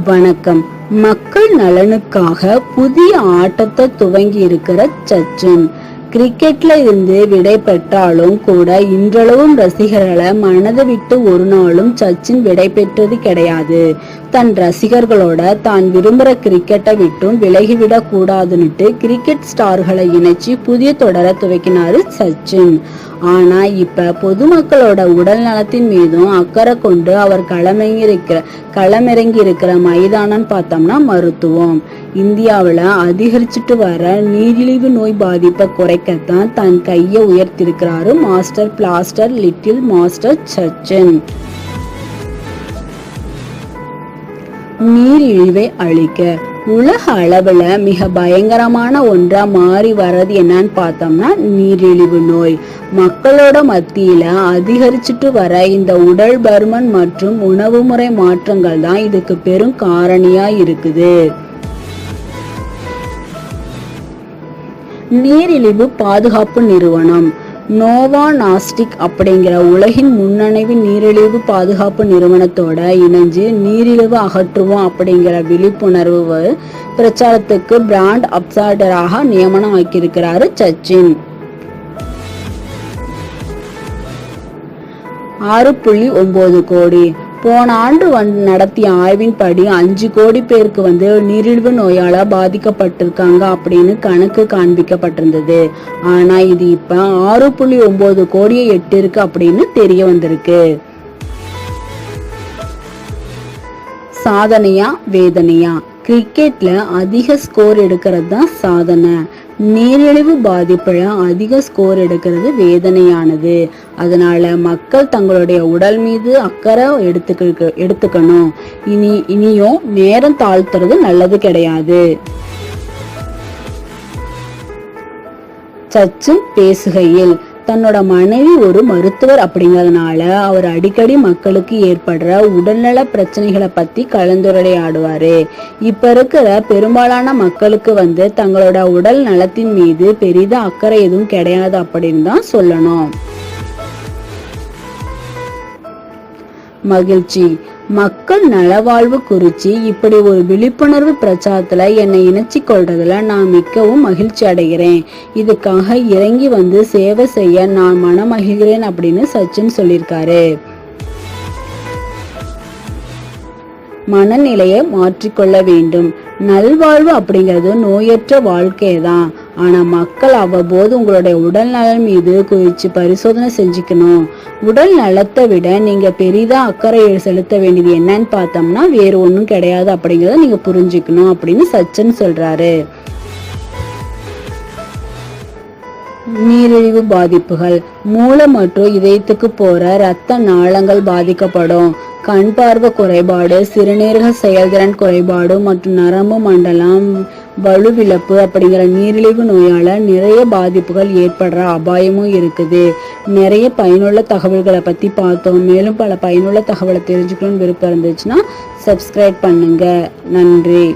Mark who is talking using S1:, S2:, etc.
S1: வணக்கம். மக்கள் நலனுக்காக புதிய ஆட்டத்தை துவங்கி இருக்கிற சச்சின். கிரிக்கெட்ல இருந்து விடை பெற்றாலும் கூட இன்றளவும் ரசிகர்களை மனதை விட்டு ஒரு நாளும் சச்சின் விடை பெற்றது கிடையாது. தன் ரசிகர்களோட தான் விரும்புகிற கிரிக்கெட்டை விட்டும் விலகிவிடக் கூடாதுன்னுட்டு கிரிக்கெட் ஸ்டார்களை இணைச்சு புதிய தொடரை துவக்கினாரு சச்சின். ஆனா இப்ப பொதுமக்களோட உடல் நலத்தின் மீதும் அக்கறை கொண்டு அவர் களமிறங்கி இருக்கிற களமிறங்கி இருக்கிற மைதானம் பார்த்தோம்னா மருத்துவம். இந்தியாவில் அதிகரிச்சுட்டு வர நீரிழிவு நோய் பாதிப்பை குறைக்கத்தான் தன் கையை உயர்த்திருக்கிறாரு master blaster little master Sachin. நீரிழிவை அழிக்க. உலக அளவுல மிக பயங்கரமான ஒன்றா மாறி வர்றது என்னன்னு பார்த்தோம்னா நீரிழிவு நோய். மக்களோட மத்தியில அதிகரிச்சுட்டு வர இந்த உடல் பருமன் மற்றும் உணவு முறை மாற்றங்கள் தான் இதுக்கு பெரும் காரணியா இருக்குது. நீரிழிவு பாதுகாப்பு நிறுவனம். நோவா நாஸ்டிக் அப்படிங்கிற உலகின் முன்னணைவு நீரிழிவு பாதுகாப்பு நிறுவனத்தோட இணைஞ்சு நீரிழிவு அகற்றுவோம் அப்படிங்கிற விழிப்புணர்வு பிரச்சாரத்துக்கு பிராண்ட் அப்சார்டராக நியமனம் ஆக்கியிருக்கிறாரு சச்சின். ஆறு புள்ளி ஒன்பது கோடி. போன ஆண்டு வந்து நடத்திய ஆய்வின்படி அஞ்சு கோடி பேருக்கு வந்து நீரிழிவு நோயால பாதிக்கப்பட்டிருக்காங்க அப்படின்னு கணக்கு காண்பிக்கப்பட்டிருந்தது. ஆனா இது இப்ப ஆறு புள்ளி ஒன்பது கோடியை எட்டிருக்கு அப்படின்னு தெரிய வந்திருக்கு. சாதனையா வேதனையா? கிரிக்கெட்ல அதிக ஸ்கோர் எடுக்கிறது தான் சாதனை. நீரிழிவு பாதிப்புல அதிக ஸ்கோர் எடுக்கிறது வேதனையானது. அதனால மக்கள் தங்களுடைய உடல் மீது அக்கறை எடுத்துக்க எடுத்துக்கணும். இனி இனியும் நேரம் தாழ்த்துறது நல்லது கிடையாது. சச்சின் பேசுகையில் தன்னோட மனைவி ஒரு மருத்துவர் அப்படிங்கறதுனால அவர் அடிக்கடி மக்களுக்கு ஏற்படுற உடல்நல பிரச்சனைகளை பத்தி கலந்துரையாடுவாரு. இப்ப இருக்கிற பெரும்பாலான மக்களுக்கு வந்து தங்களோட உடல் நலத்தின் மீது பெரித அக்கறை எதுவும் கிடையாது அப்படின்னு தான் சொல்லணும். மகிழ்ச்சி. மக்கள் நலவாழ்வு குறித்து இப்படி ஒரு விழிப்புணர்வு பிரச்சாரத்துல என்னை இணைச்சி கொள்றதுல நான் மிகவும் மகிழ்ச்சி அடைகிறேன். இதுக்காக இறங்கி வந்து சேவை செய்ய நான் மனமகிழ்கிறேன் அப்படின்னு சச்சின் சொல்லியிருக்காரு. மனநிலையை மாற்றிக்கொள்ள வேண்டும். நல்வாழ்வு அப்படிங்கிறது நோயற்ற வாழ்க்கை தான் ஆனா மக்கள் அவ்வப்போது உங்களுடைய உடல் நலம் மீது குறித்து பரிசோதனை செஞ்சுக்கணும். உடல் நலத்தை விட நீங்க பெரிதா அக்கறை செலுத்த வேண்டியது என்னன்னு பார்த்தோம்னா வேறு ஒன்றும் கிடையாது அப்படிங்கிறத நீங்க புரிஞ்சுக்கணும் அப்படின்னு சச்சின் சொல்றாரு. நீரிழிவு பாதிப்புகள். மூளை மற்றும் இதயத்துக்கு போற ரத்த நாளங்கள் பாதிக்கப்படும். கண் பார்வை குறைபாடு சிறுநீரக செயல்திறன் குறைபாடு மற்றும் நரம்பு மண்டலம் வலுவிழப்பு அப்படிங்கிற நீரிழிவு நோயால நிறைய பாதிப்புகள் ஏற்படுற அபாயமும் இருக்குது. நிறைய பயனுள்ள தகவல்களை பத்தி பார்த்தோம். மேலும் பல பயனுள்ள தகவலை தெரிஞ்சுக்கணும்னு விருப்பம் இருந்துச்சுன்னா சப்ஸ்கிரைப் பண்ணுங்க. நன்றி.